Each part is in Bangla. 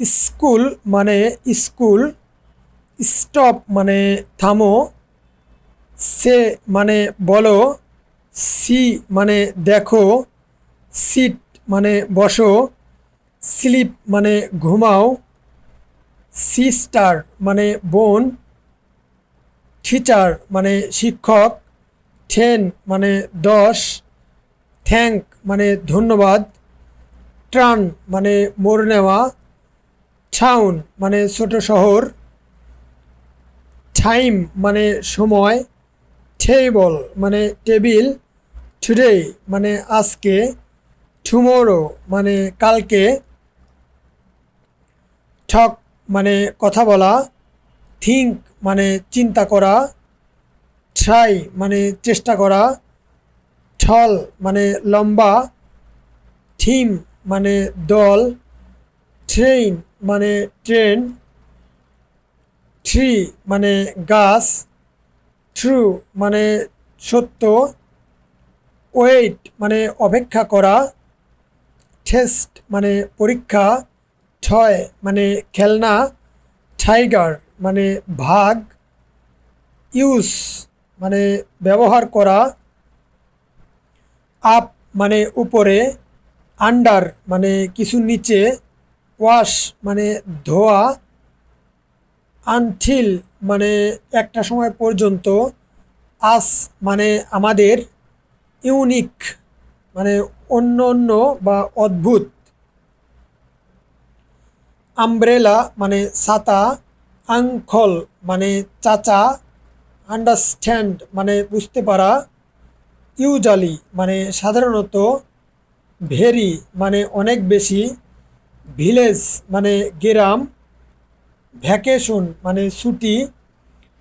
স্কুল মানে স্কুল, স্টপ মানে থামো, সে মানে বলো, সি মানে দেখো, সিট মানে বসো, স্লিপ মানে ঘুমাও, সিস্টার মানে বোন, টিচার মানে শিক্ষক, টেন মানে দশ, থ্যাংক মানে ধন্যবাদ ট্রান মানে মোড় নেওয়া টাউন মানে ছোট শহর। টাইম মানে সময়। টেবল মানে টেবিল টুডে মানে আজকে। টুমোরো মানে কালকে। ঠক মানে কথা বলা। থিঙ্ক মানে চিন্তা করা। ট্রাই মানে চেষ্টা করা। ঠল মানে লম্বা। থিম মানে দল। ট্রেন মানে ট্রেন ট্রি মানে গাছ ট্রু মানে সত্য ওয়েট মানে অপেক্ষা করা টেস্ট মানে পরীক্ষা ছয় মানে খেলনা টাইগার মানে ভাগ ইউজ মানে ব্যবহার করা আপ মানে উপরে আন্ডার মানে কিছু নিচে ওয়াশ মানে ধোয়া আনঠিল মানে একটা সময় পর্যন্ত আস মানে আমাদের ইউনিক মানে অন্য অন্য বা অদ্ভুত আমব্রেলা মানে ছাতা আংখল মানে চাচা আন্ডারস্ট্যান্ড মানে বুঝতে পারা ইউজালি মানে সাধারণত ভেরি মানে অনেক বেশি ভিলেজ মানে গ্রাম, ভ্যাকেশন মানে ছুটি,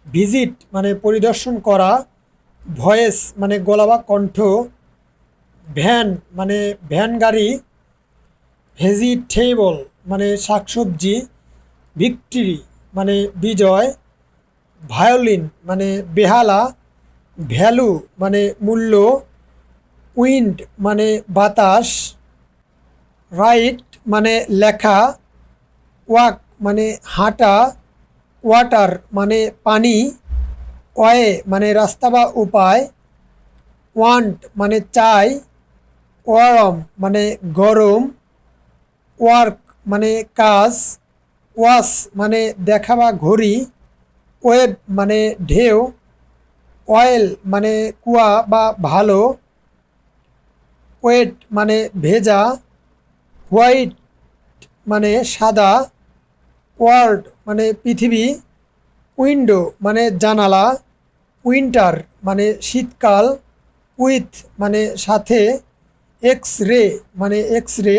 ভিজিট মানে পরিদর্শন করা, ভয়েস মানে গলা বা কণ্ঠ, ভ্যান মানে ভ্যান গাড়ি, ভেজিটেবল মানে শাকসবজি, ভিক্টরি মানে বিজয়, ভায়োলিন মানে বেহালা, ভ্যালু মানে মূল্য, উইন্ড মানে বাতাস রাইট মানে লেখা ওয়াক মানে হাঁটা ওয়াটার মানে পানি ওয়ে মানে রাস্তা বা উপায় ওয়ান্ট মানে চাই ওয়ারম মানে গরম ওয়ার্ক মানে কাজ ওয়াশ মানে দেখা বা ঘড়ি ওয়েব মানে ঢেউ অয়েল মানে কুয়া বা ভালো ওয়েট মানে ভেজা হোয়াইট মানে সাদা ওয়ার্ল্ড মানে পৃথিবী, উইন্ডো মানে জানালা, উইন্টার মানে শীতকাল, উইথ মানে সাথে এক্স রে মানে এক্স রে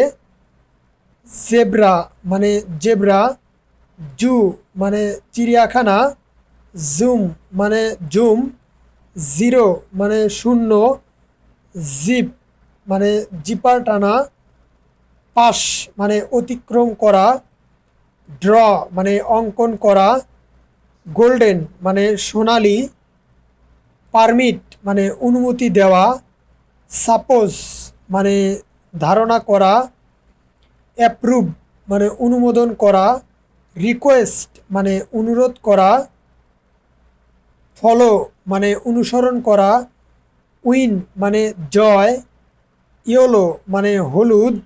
জেব্রা মানে জেব্রা, জু মানে চিড়িয়াখানা, জুম মানে জুম, জিরো মানে শূন্য, জিপ মানে জিপার টানা পাশ মানে অতিক্রম করা, ড্র মানে অঙ্কন করা, গোল্ডেন মানে সোনালি, পারমিট মানে অনুমতি দেওয়া, সাপোজ মানে ধারণা করা, অ্যাপ্রুভ মানে অনুমোদন করা, রিকোয়েস্ট মানে অনুরোধ করা, ফলো মানে অনুসরণ করা, উইন মানে জয়, ইয়োলো মানে হলুদ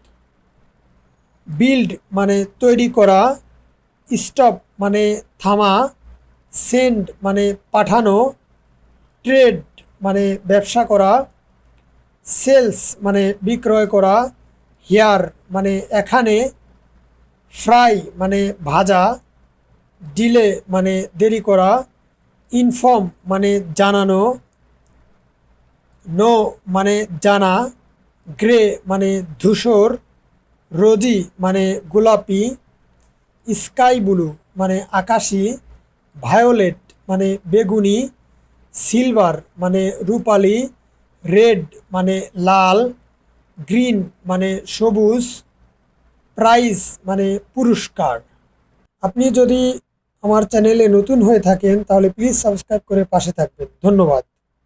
বিল্ড মানে তৈরি করা স্টপ মানে থামা সেন্ড মানে পাঠানো ট্রেড মানে ব্যবসা করা সেলস মানে বিক্রয় করা হেয়ার মানে এখানে ফ্রাই মানে ভাজা ডিলে মানে দেরি করা ইনফর্ম মানে জানানো নো মানে জানা গ্রে মানে ধূসর রোজি মানে গোলাপি, স্কাই ব্লু মানে আকাশি, ভায়োলেট মানে বেগুনি, সিলভার মানে রূপালি, রেড মানে লাল, গ্রিন মানে সবুজ প্রাইজ মানে পুরস্কার। আপনি যদি আমার চ্যানেলে নতুন হয়ে থাকেন, তাহলে প্লিজ সাবস্ক্রাইব করে পাশে থাকবেন। ধন্যবাদ।